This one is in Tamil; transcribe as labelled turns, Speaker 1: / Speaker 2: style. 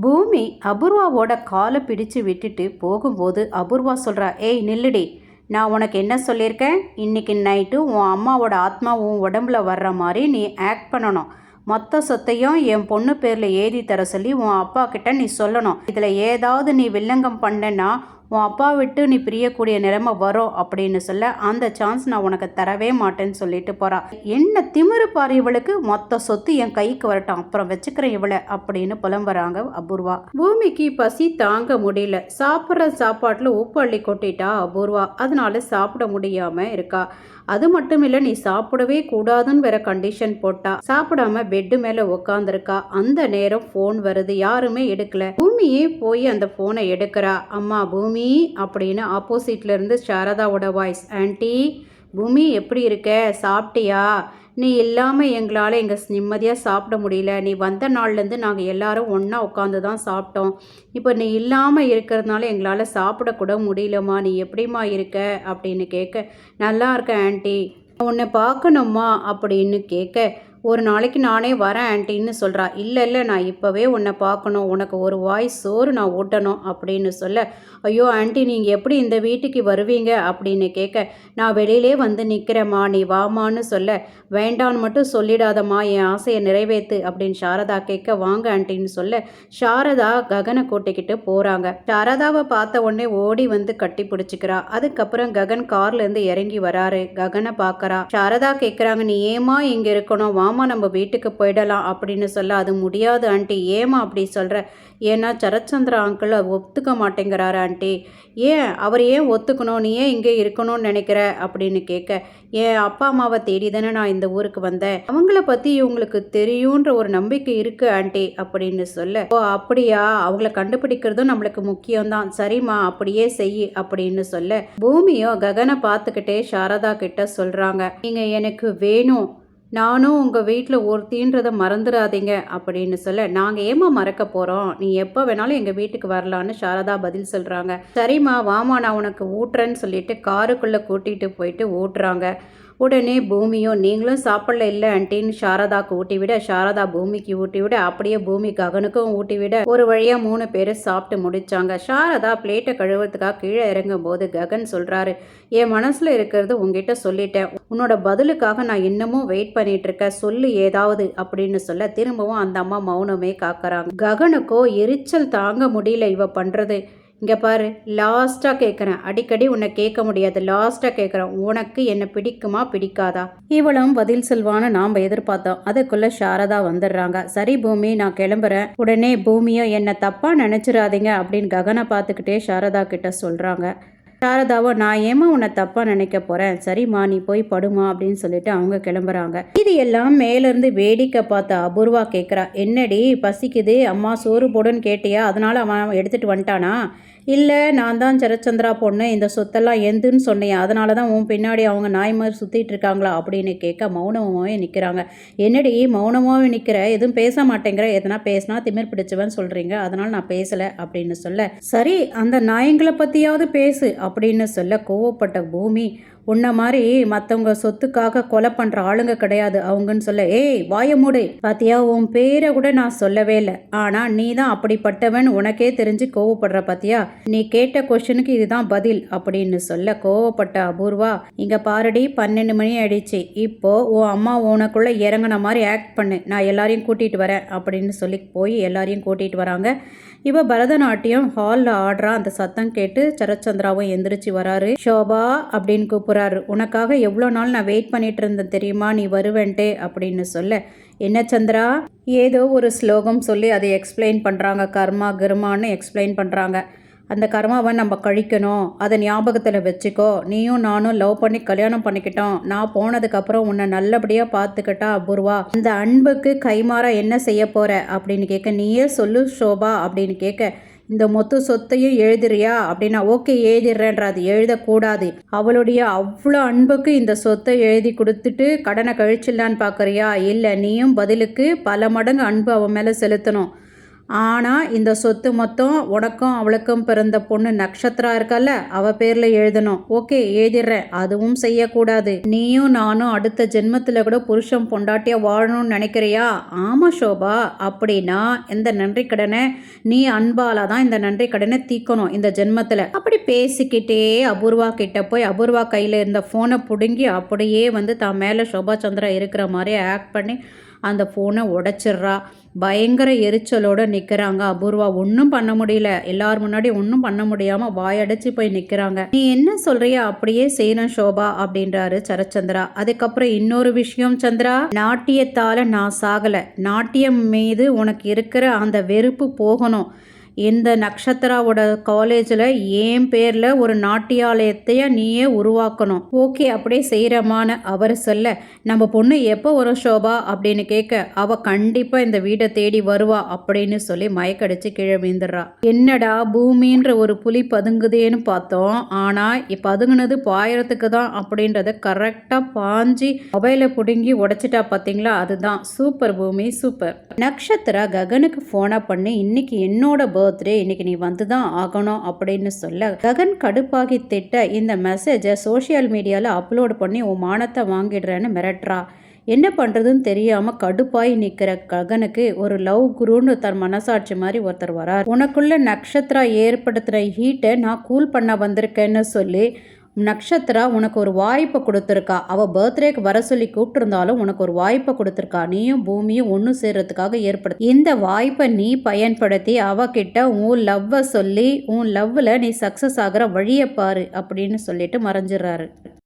Speaker 1: பூமி அபூர்வாவோட காலை பிடிச்சு விட்டுட்டு போகும்போது அபூர்வா சொல்கிறா ஏய் நில்லுடி. நான் உனக்கு என்ன சொல்லியிருக்கேன்? இன்னைக்கு நைட்டு உன் அம்மாவோட ஆத்மா உன் உடம்புல வர்ற மாதிரி நீ ஆக்ட் பண்ணணும். மொத்த சொத்தையும் என் பொண்ணு பேரில் ஏதி தர சொல்லி உன் அப்பா கிட்ட நீ சொல்லணும். இதில் ஏதாவது நீ வில்லங்கம் பண்ணனா உன் அப்பா விட்டு நீ பிரியக்கூடிய நிலைமை வரும் அப்படின்னு சொல்ல அந்த சான்ஸ் நான் உனக்கு தரவே மாட்டேன்னு சொல்லிட்டு போறா. என்ன திமிரு பாரு இவளுக்கு மொத்த சொத்து என் கைக்கு வரட்டும் அப்புறம் வச்சுக்கிறேன் இவளை அப்படின்னு புலம்புறாங்க அபூர்வா. பூமிக்கு பசி தாங்க முடியல. சாப்பிட்ற சாப்பாட்டில் உப்பு அள்ளி கொட்டிட்டா அபூர்வா. அதனால சாப்பிட முடியாம இருக்கா. அது மட்டும் இல்லை நீ சாப்பிடவே கூடாதுன்னு வேற கண்டிஷன் போட்டா. சாப்பிடாம பெட்டு மேலே உக்காந்துருக்கா. அந்த நேரம் ஃபோன் வருது. யாருமே எடுக்கல. பூமியே போய் அந்த ஃபோனை எடுக்கிறா. அம்மா பூமி அப்படின்னு ஆப்போசிட்ல இருந்து சாரதாவோட வாய்ஸ் ஆன்ட்டி பூமி எப்படி இருக்க? சாப்பிட்டியா? நீ இல்லாமல் எங்களால் எங்கள் நிம்மதியாக சாப்பிட முடியல. நீ வந்த நாள்லேருந்து நாங்கள் எல்லாரும் ஒன்றா உட்காந்து தான் சாப்பிட்டோம். இப்போ நீ இல்லாமல் இருக்கிறதுனால எங்களால் சாப்பிடக்கூட முடியலம்மா. நீ எப்படிம்மா இருக்க? அப்படின்னு கேட்க நல்லா இருக்கேன் ஆன்ட்டி உன்னை பார்க்கணுமா அப்படின்னு கேட்க ஒரு நாளைக்கு நானே வரேன் ஆன்ட்டின்னு சொல்கிறா இல்லை இல்லை நான் இப்போவே உன்னை பார்க்கணும். உனக்கு ஒரு வாய் சோறு நான் ஊட்டணும் அப்படின்னு சொல்ல ஐயோ ஆன்ட்டி நீங்கள் எப்படி இந்த வீட்டுக்கு வருவீங்க? அப்படின்னு கேட்க நான் வெளியிலே வந்து நிற்கிறேம்மா நீ வாமான்னு சொல்ல வேண்டான்னு மட்டும் சொல்லிடாதம்மா. என் ஆசையை நிறைவேற்று அப்படின்னு சாரதா கேட்க வாங்க ஆன்ட்டின்னு சொல்ல சாரதா ககனை கூட்டிக்கிட்டு போகிறாங்க சாரதாவை பார்த்த உடனே ஓடி வந்து கட்டி பிடிச்சிக்கிறா. அதுக்கப்புறம் ககன் கார்லேருந்து இறங்கி வராரு. ககனை பார்க்கறா. சாரதா கேட்குறாங்க நீ ஏமா இங்கே இருக்கணும்? வா மாமா நம்ம வீட்டுக்கு போயிடலாம் அப்படின்னு சொல்ல அது முடியாது ஆண்டி. ஏமா அப்படி சொல்கிற ஏன்னா சரச்சந்திரா அங்கிள் ஒத்துக்க மாட்டேங்கிறாரு ஆண்டி. ஏன்? அவர் ஏன் ஒத்துக்கணும்? நீ ஏன் இங்கே இருக்கணும்னு நினைக்கிற? அப்படின்னு கேட்க என் அப்பா அம்மாவை தேடி தானே நான் இந்த ஊருக்கு வந்தேன். அவங்கள பற்றி இவங்களுக்கு தெரியுன்ற ஒரு நம்பிக்கை இருக்கு ஆண்டி அப்படின்னு சொல்ல ஓ அப்படியா? அவங்கள கண்டுபிடிக்கிறதும் நம்மளுக்கு முக்கியம்தான். சரிம்மா அப்படியே செய் அப்படின்னு சொல்ல பூமியோ ககனை பார்த்துக்கிட்டே சாரதா கிட்ட சொல்கிறாங்க நீங்கள் எனக்கு வேணும். நானும் உங்கள் வீட்டில் ஒருத்தின்றதை மறந்துடாதீங்க அப்படின்னு சொல்ல நாங்கள் ஏமா மறக்க போகிறோம் நீ எப்போ வேணாலும் எங்கள் வீட்டுக்கு வரலான்னு சாரதா பதில் சொல்கிறாங்க சரிம்மா வாமா நான் உனக்கு ஊட்டுறேன்னு சொல்லிட்டு காருக்குள்ளே கூட்டிகிட்டு போயிட்டு ஊட்டுறாங்க. உடனே பூமியும் நீங்களும் சாப்பிடல இல்லை ஆன்ட்டின்னு சாரதாக்கு ஊட்டி விட சாரதா பூமிக்கு ஊட்டி விட அப்படியே பூமி ககனுக்கும் ஊட்டி விட ஒரு வழியாக மூணு பேர் சாப்பிட்டு முடிச்சாங்க. சாரதா பிளேட்டை கழுவுறதுக்காக கீழே இறங்கும் போது ககன் சொல்கிறாரு என் மனசில் இருக்கிறது உங்ககிட்ட சொல்லிட்டேன். உன்னோட பதிலுக்காக நான் இன்னமும் வெயிட் பண்ணிட்டு இருக்கேன் சொல்லு ஏதாவது அப்படின்னு சொல்ல திரும்பவும் அந்த அம்மா மௌனமே காக்குறாங்க. ககனுக்கோ எரிச்சல் தாங்க முடியல இவ பண்ணுறது இங்கே பாரு லாஸ்ட்டாக கேட்குறேன் அடிக்கடி உன்னை கேட்க முடியாது. லாஸ்ட்டாக கேட்குறேன் உனக்கு என்னை பிடிக்குமா பிடிக்காதா? இவளும் பதில் சொல்வான்னு நாம் எதிர்பார்த்தோம். அதுக்குள்ளே சாரதா வந்துடுறாங்க. சரி பூமி நான் கிளம்புறேன். உடனே பூமியோ என்னை தப்பாக நினச்சிடாதீங்க அப்படின்னு ககனை பார்த்துக்கிட்டே சாரதா கிட்ட சொல்கிறாங்க சாரதாவோ நான் ஏமா உன்னை தப்பாக நினைக்க போகிறேன் சரிம்மா நீ போய் படுமா அப்படின்னு சொல்லிட்டு அவங்க கிளம்புறாங்க. இது எல்லாம் மேலேருந்து வேடிக்கை பார்த்த அபூர்வா கேட்குறா என்னடி பசிக்குது? அம்மா சோறு போடுன்னு கேட்டியா? அதனால அவன் எடுத்துகிட்டு வந்துட்டானா? இல்லை நான் தான் சரச்சந்திரா பொண்ணு இந்த சொத்தெல்லாம் எந்துன்னு சொன்னேன் அதனால தான் உன் பின்னாடி அவங்க நாய் மாதிரி சுற்றிட்டு இருக்காங்களா? அப்படின்னு கேட்க மௌனமாகவே நிற்கிறாங்க என்னடி மௌனமாகவே நிற்கிற எதுவும் பேச மாட்டேங்கிற? எதனா பேசினா திமிர் பிடிச்சவன் சொல்கிறீங்க அதனால் நான் பேசலை அப்படின்னு சொல்ல சரி அந்த நாயங்களை பற்றியாவது பேசு அப்படின்னு சொல்ல கோவப்பட்ட பூமி உன்ன மாதிரி மற்றவங்க சொத்துக்காக கொலை பண்ணுற ஆளுங்க கிடையாது. அவங்கன்னு சொல்ல ஏய் வாய மூடு. பாத்தியா உன் பேரை கூட நான் சொல்லவே இல்லை. ஆனால் நீ தான் அப்படிப்பட்டவன். உனக்கே தெரிஞ்சு கோவப்படுற பாத்தியா? நீ கேட்ட கொஷனுக்கு இதுதான் பதில் அப்படின்னு சொல்ல கோவப்பட்ட அபூர்வா இங்கே பாருடி பன்னெண்டு மணி ஆயிடுச்சு. இப்போ உன் அம்மா உனக்குள்ளே இறங்கின மாதிரி ஆக்ட் பண்ணு. நான் எல்லாரையும் கூட்டிகிட்டு வரேன் அப்படின்னு சொல்லி போய் எல்லாரையும் கூட்டிகிட்டு வராங்க. இப்போ பரதநாட்டியம் ஹாலில் ஆடுறா. அந்த சத்தம் கேட்டு சரச்சந்திராவும் எந்திரிச்சு வராரு. ஷோபா அப்படின்னு கூப்பிட்றாரு. உனக்காக எவ்வளோ நாள் நான் வெயிட் பண்ணிட்டு இருந்தேன் தெரியுமா? நீ வருவேன்ட்டே அப்படின்னு சொல்ல. என்ன சந்திரா? ஏதோ ஒரு ஸ்லோகம் சொல்லி அதை எக்ஸ்பிளைன் பண்ணுறாங்க கர்மா கிருமான்னு எக்ஸ்பிளைன் பண்ணுறாங்க அந்த கர்மாவை நம்ம கழிக்கணும். அதை ஞாபகத்தில் வச்சுக்கோ. நீயும் நானும் லவ் பண்ணி கல்யாணம் பண்ணிக்கிட்டோம். நான் போனதுக்கப்புறம் உன்னை நல்லபடியாக பார்த்துக்கிட்டா அபூர்வா. அந்த அன்புக்கு கைமாற என்ன செய்ய போகிற அப்படின்னு கேட்க நீயே சொல்லு ஷோபா அப்படின்னு கேட்க இந்த மொத்த சொத்தையும் எழுதுறியா? அப்படின்னா ஓகே எழுதிடுறேன்ற அது எழுதக்கூடாது. அவளுடைய அவ்வளோ அன்புக்கு இந்த சொத்தை எழுதி கொடுத்துட்டு கடனை கழிச்சிடலான்னு பார்க்குறியா? இல்லை நீயும் பதிலுக்கு பல மடங்கு அன்பு அவன் மேலே செலுத்தணும். ஆனால் இந்த சொத்து மொத்தம் உனக்கும் அவளுக்கும் பிறந்த பொண்ணு நக்ஷத்ரா இருக்கல்ல அவ பேரில் எழுதணும். ஓகே எழுதிடுறேன். அதுவும் செய்யக்கூடாது. நீயும் நானும் அடுத்த ஜென்மத்தில் கூட புருஷன் பொண்டாட்டியா வாழணும்னு நினைக்கிறியா? ஆமாம் சோபா அப்படின்னா இந்த நன்றி கடனை நீ அன்பால தான் இந்த நன்றி கடனை தீக்கணும் இந்த ஜென்மத்தில். அப்படி பேசிக்கிட்டே அபூர்வா கிட்ட போய் அபூர்வா கையில் இருந்த ஃபோனை பிடுங்கி அப்படியே வந்து தான் மேலே சோபா சந்திரா இருக்கிற மாதிரி ஆக்ட் பண்ணி அந்த ஃபோனை உடைச்சிட்றா. பயங்கர எரிச்சலோடு நிற்கிறாங்க அபூர்வா ஒன்றும் பண்ண முடியல. எல்லார் முன்னாடி ஒன்றும் பண்ண முடியாமல் வாயடைச்சு போய் நிற்கிறாங்க நீ என்ன சொல்கிறிய அப்படியே செய்யணும் சோபா அப்படின்றாரு சரச்சந்திரா. அதுக்கப்புறம் இன்னொரு விஷயம் சந்திரா. நாட்டியத்தால் நான் சாகலை. நாட்டியம் மீது உனக்கு இருக்கிற அந்த வெறுப்பு போகணும். இந்த நக்ஷத்ராவோட காலேஜில் என் பேரில் ஒரு நாட்டியாலயத்தைய நீயே உருவாக்கணும். ஓகே அப்படியே செய்கிறமான அவர் சொல்ல நம்ம பொண்ணு எப்போ வரும் ஷோபா? அப்படின்னு கேட்க அவள் கண்டிப்பாக இந்த வீடை தேடி வருவா அப்படின்னு சொல்லி மயக்கடிச்சு கீழே வீந்துடுறா என்னடா பூமின்ற ஒரு புலி பதுங்குதேன்னு பார்த்தோம். ஆனால் பதுங்குனது பாயறதுக்கு தான் அப்படின்றத கரெக்டாக பாஞ்சி மொபைலை பிடுங்கி உடைச்சிட்டா பார்த்தீங்களா அதுதான். சூப்பர் பூமி சூப்பர். நக்ஷத்ரா ககனுக்கு ஃபோனை பண்ணி இன்னைக்கு என்னோட சகோதரி இன்னைக்கு நீ வந்து தான் ஆகணும் அப்படின்னு சொல்ல ககன் கடுப்பாகி திட்ட இந்த மெசேஜை சோஷியல் மீடியாவில் அப்லோட் பண்ணி உன் மானத்தை வாங்கிடுறேன்னு மிரட்டுறா. என்ன பண்ணுறதுன்னு தெரியாமல் கடுப்பாய் நிற்கிற ககனுக்கு ஒரு லவ் குருன்னு தன் மனசாட்சி மாதிரி ஒருத்தர் வரார். உனக்குள்ள நட்சத்திரம் ஏற்படுத்துகிற ஹீட்டை நான் கூல் பண்ண வந்திருக்கேன்னு சொல்லி நக்ஷத்ரா உனக்கு ஒரு வாய்ப்பை கொடுத்துருக்கா. அவள் பர்த்டேக்கு வர சொல்லி கூப்பிட்டுருந்தாலும் உனக்கு ஒரு வாய்ப்பை கொடுத்துருக்கா. நீயும் பூமியும் ஒன்று சேர்றதுக்காக ஏற்படுத்த இந்த வாய்ப்பை நீ பயன்படுத்தி அவகிட்ட உன் லவ்வை சொல்லி உன் லவ்வில் நீ சக்ஸஸ் ஆகிற வழியை பாரு அப்படின்னு சொல்லிட்டு மறைஞ்சிடுறாரு.